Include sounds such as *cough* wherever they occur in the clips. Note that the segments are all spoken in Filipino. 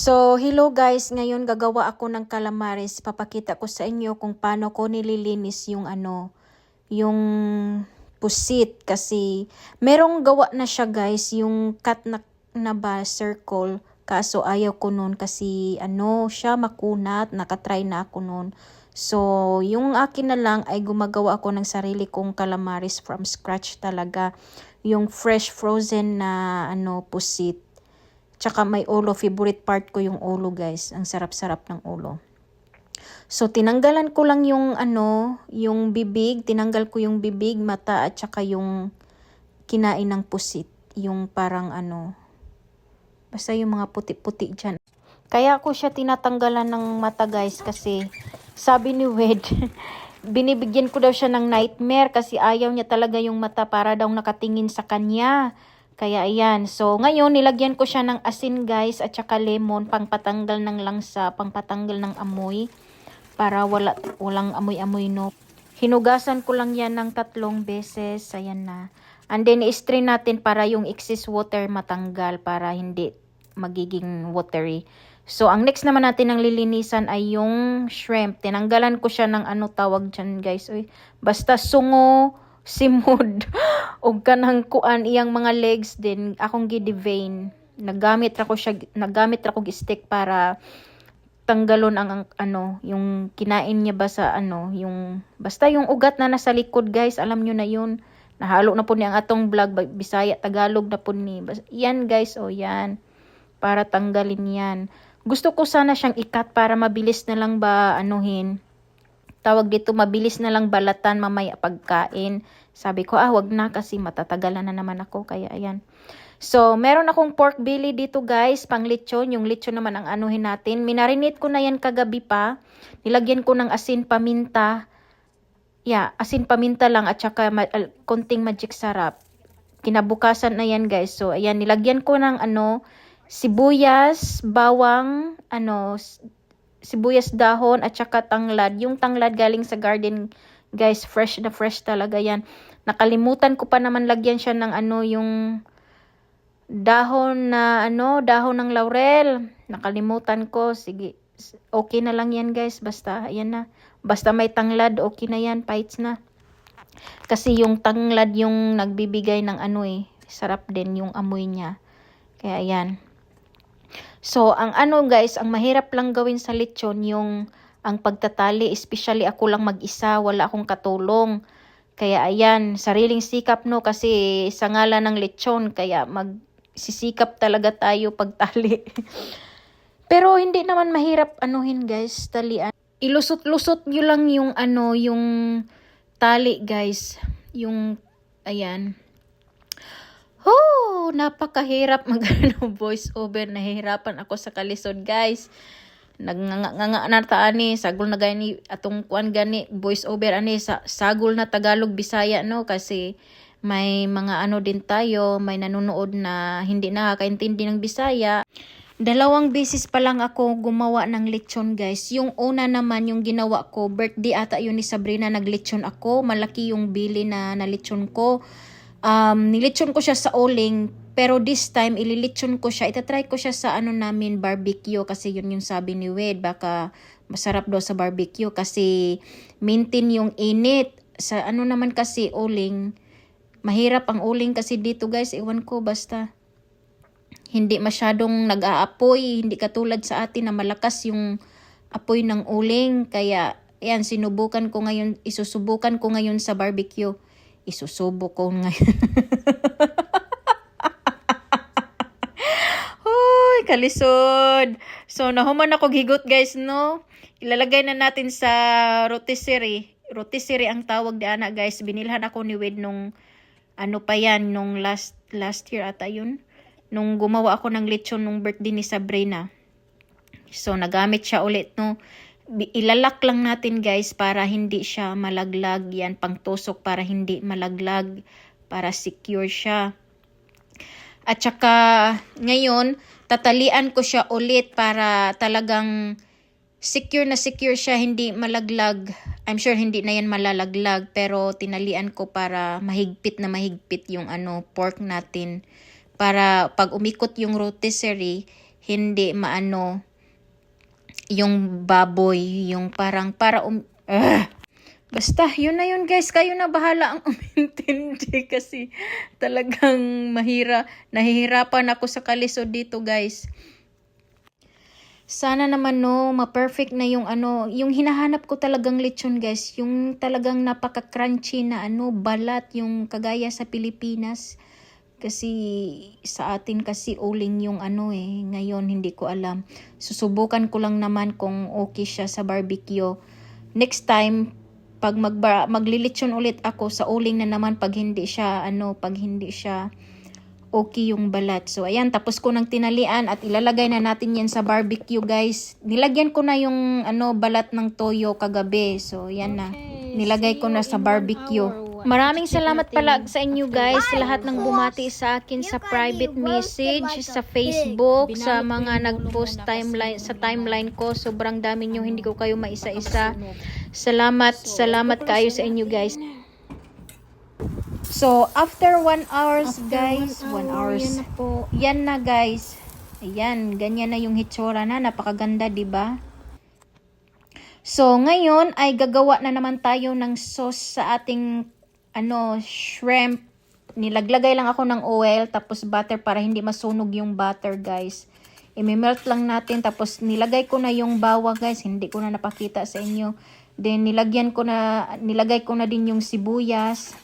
So, hello guys. Ngayon gagawa ako ng calamares. Papakita ko sa inyo kung paano ko nililinis yung ano, yung pusit. Kasi merong gawa na siya guys, yung cut na, na ba circle. Kaso ayaw ko nun kasi ano siya makunat. Nakatry na ako nun. So, yung akin na lang ay gumagawa ako ng sarili kong calamares from scratch talaga. Yung fresh frozen na ano pusit. Tsaka may ulo, favorite part ko yung ulo guys. Ang sarap-sarap ng ulo. So tinanggalan ko lang yung ano, yung bibig, tinanggal ko yung bibig, mata at tsaka yung kinain ng pusit, yung parang ano, basta yung mga puti-puti dyan. Kaya ko siya tinatanggalan ng mata guys kasi sabi ni Wed, *laughs* binibigyan ko daw siya ng nightmare kasi ayaw niya talaga yung mata para daw nakatingin sa kanya. Kaya ayan. So, ngayon, nilagyan ko siya ng asin guys at saka lemon pang patanggal ng langsa, pang patanggal ng amoy para wala, walang amoy-amoy no. Hinugasan ko lang yan ng tatlong beses. Ayan na. And then, i-strain natin para yung excess water matanggal para hindi magiging watery. So, ang next naman natin ng lilinisan ay yung shrimp. Tinanggalan ko siya ng ano tawag dyan guys. Uy, basta sungo, simod *laughs* og kanang kuan iyang mga legs din akong gidevain nagamit ra ko siya nagamit ra ko stick para tanggalon ang, ang ano yung kinain niya ba sa ano yung basta yung ugat na nasa likod guys. Alam nyo na yun. Nahalo na po ni ang atong vlog. Bisaya Tagalog na po ni yan guys. Oh yan. Para tanggalin yan. Gusto ko sana siyang ikat para mabilis na lang ba anuhin tawag dito mabilis na lang balatan mamaya pagkain. Sabi ko, ah, wag na kasi matatagalan na naman ako. Kaya ayan. So, meron akong pork belly dito guys, pang lechon. Yung lechon naman ang anuhin natin. Minarinate ko na yan kagabi pa. Nilagyan ko ng asin paminta. Yeah, asin paminta lang at saka ma- konting magic sarap. Kinabukasan na yan guys. So, ayan, nilagyan ko ng ano, sibuyas, bawang, ano, sibuyas dahon at saka tanglad. Yung tanglad galing sa garden, guys, fresh na fresh talaga yan. Nakalimutan ko pa naman lagyan siya ng ano, yung dahon na ano, dahon ng laurel. Nakalimutan ko. Sige, okay na lang yan guys. Basta, ayan na. Basta may tanglad, okay na yan. Pites na. Kasi yung tanglad yung nagbibigay ng ano eh. Sarap din yung amoy niya. Kaya ayan. So, ang ano guys, ang mahirap lang gawin sa lechon yung ang pagtatali, especially ako lang mag-isa, wala akong katulong. Kaya ayan, sariling sikap no kasi sa ngalan ng lechon, kaya magsisikap talaga tayo *laughs* pagtali. Pero hindi naman mahirap anuhin guys, talian. Ilusot-lusot nyo lang yung ano, yung tali guys. Yung, ayan. Oh, napakahirap mag ano, *laughs* voice over. Nahihirapan ako sa kalisod, guys. Nagnganga na ta ani sagol na gani atong kuan gani voice over ani sa sagol na Tagalog Bisaya no kasi may mga ano din tayo, may nanonood na hindi nakakaintindi ng Bisaya. Dalawang beses pa lang ako gumawa ng lechon guys. Yung una naman yung ginawa ko, birthday ata yun ni Sabrina, naglechon ako. Malaki yung bili na nalechon ko um, nilitsyon ko siya sa oling, pero this time, ililitsyon ko siya. Itatry ko siya sa ano namin, barbecue, kasi yun yung sabi ni Wade, baka masarap daw sa barbecue, kasi maintain yung init. Sa ano naman kasi, oling, mahirap ang uling kasi dito guys, iwan ko, basta hindi masyadong nag-aapoy, hindi katulad sa atin na malakas yung apoy ng uling, kaya yan, sinubukan ko ngayon, isusubukan ko ngayon sa barbecue isusubo ko ngayon. *laughs* Hoy, kalisod. So, nahuman ako gigot guys, no? Ilalagay na natin sa rotisserie. Rotisserie ang tawag di ana guys. Binilhan ako ni Wade nung ano pa yan, nung last last year ata yun. Nung gumawa ako ng lechon nung birthday ni Sabrina. So, nagamit siya ulit, no? Ilalak lang natin guys para hindi siya malaglag. Yan pangtusok para hindi malaglag para secure siya. At saka ngayon tatalian ko siya ulit para talagang secure na secure siya hindi malaglag. I'm sure hindi na yan malalaglag pero tinalian ko para mahigpit na mahigpit yung ano pork natin. Para pag umikot yung rotisserie hindi maano yung baboy, yung parang para um, ah! Basta, yun na yun guys. Kayo na bahala ang *laughs* umintindi kasi talagang mahira. Nahihirapan ako sa kalisod dito guys. Sana naman no, ma-perfect na yung ano, yung hinahanap ko talagang lechon guys, yung talagang napaka-crunchy na ano, balat, yung kagaya sa Pilipinas. Kasi sa atin kasi uling yung ano eh, ngayon hindi ko alam. Susubukan ko lang naman kung okay siya sa barbecue. Next time, pag magba, maglilitsyon ulit ako sa uling na naman pag hindi siya ano, pag hindi siya okay yung balat. So, ayan, tapos ko ng tinalian at ilalagay na natin yan sa barbecue, guys. Nilagyan ko na yung ano balat ng toyo kagabi. So, yan na. Nilagay ko na sa barbecue. Maraming salamat pala sa inyo guys, sa lahat ng bumati sa akin sa private message, sa Facebook, sa mga nag-post timeline sa timeline ko. Sobrang dami nyo, hindi ko kayo maisa-isa. Salamat, salamat kayo sa inyo guys. So, after one hours, guys, one hours, Yan na po. yan na guys. Ayan, ganyan na yung hitsura na. Napakaganda, di ba? So, ngayon ay gagawa na naman tayo ng sauce sa ating ano, shrimp. Nilaglagay lang ako ng oil tapos butter para hindi masunog yung butter, guys. I-melt lang natin tapos nilagay ko na yung bawang, guys. Hindi ko na napakita sa inyo. Then nilagyan ko na nilagay ko na din yung sibuyas.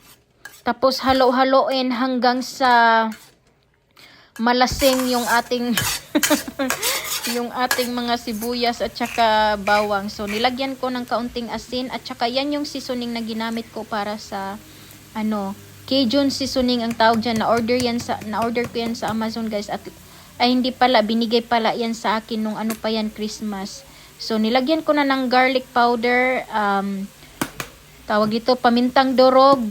Tapos halo-haloin hanggang sa malasing yung ating *laughs* yung ating mga sibuyas at saka bawang. So nilagyan ko ng kaunting asin at saka yan yung seasoning na ginamit ko para sa ano, Cajun seasoning ang tawag diyan. Na order yan sa na order ko yan sa Amazon guys at ay hindi pala binigay pala yan sa akin nung ano pa yan Christmas. So nilagyan ko na ng garlic powder um tawag ito pamintang dorog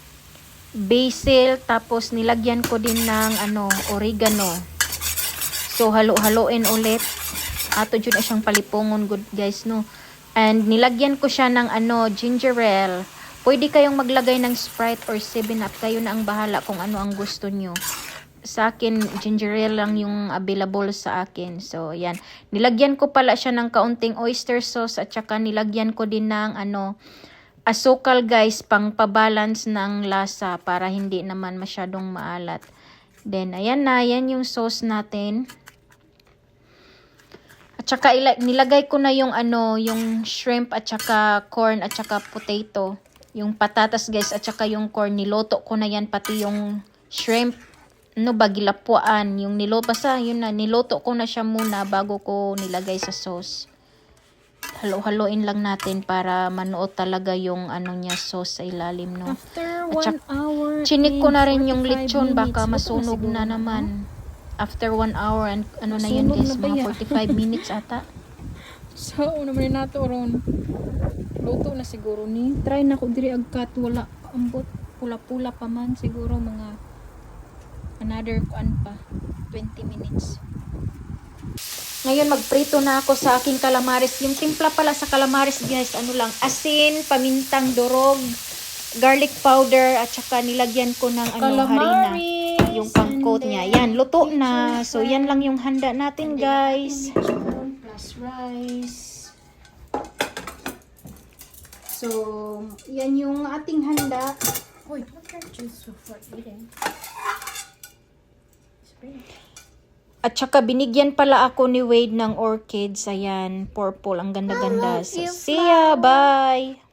basil, tapos nilagyan ko din ng ano, oregano. So, halo-haloin ulit. Ato dyan na siyang palipungon, good guys, no? And nilagyan ko siya ng ano, ginger ale. Pwede kayong maglagay ng Sprite or 7-Up. Kayo na ang bahala kung ano ang gusto nyo. Sa akin, ginger ale lang yung available sa akin. So, yan. Nilagyan ko pala siya ng kaunting oyster sauce at saka nilagyan ko din ng ano, asukal guys pang pabalance ng lasa para hindi naman masyadong maalat. Then ayan na, yan yung sauce natin. At saka ila- nilagay ko na yung ano, yung shrimp at saka corn at saka potato. Yung patatas guys at saka yung corn niloto ko na yan pati yung shrimp no bagilapuan yung niloto basta yun na niloto ko na siya muna bago ko nilagay sa sauce halo-haloin lang natin para manuot talaga yung ano niya sauce sa ilalim no. After At hour Chinik ko na rin yung 45 lechon baka minutes. masunog Ito na naman. After one hour and ano na yun Masunog guys, mga yan? 45 minutes ata. *laughs* So, una man nato ron. Luto na siguro ni. Try na ko diri agkat wala ambot pula-pula pa man siguro mga another kuan pa 20 minutes. Ngayon magprito na ako sa aking calamares. Yung timpla pala sa calamares guys, ano lang, asin, pamintang durog, garlic powder at saka nilagyan ko ng ano harina. Yung pang-coat niya. Yan, luto na. So yan lang yung handa natin guys. plus rice. So, yan yung ating handa. Wait, what are juice for eating? At saka binigyan pala ako ni Wade ng orchids. Ayan, purple. Ang ganda-ganda. So, see ya. Bye!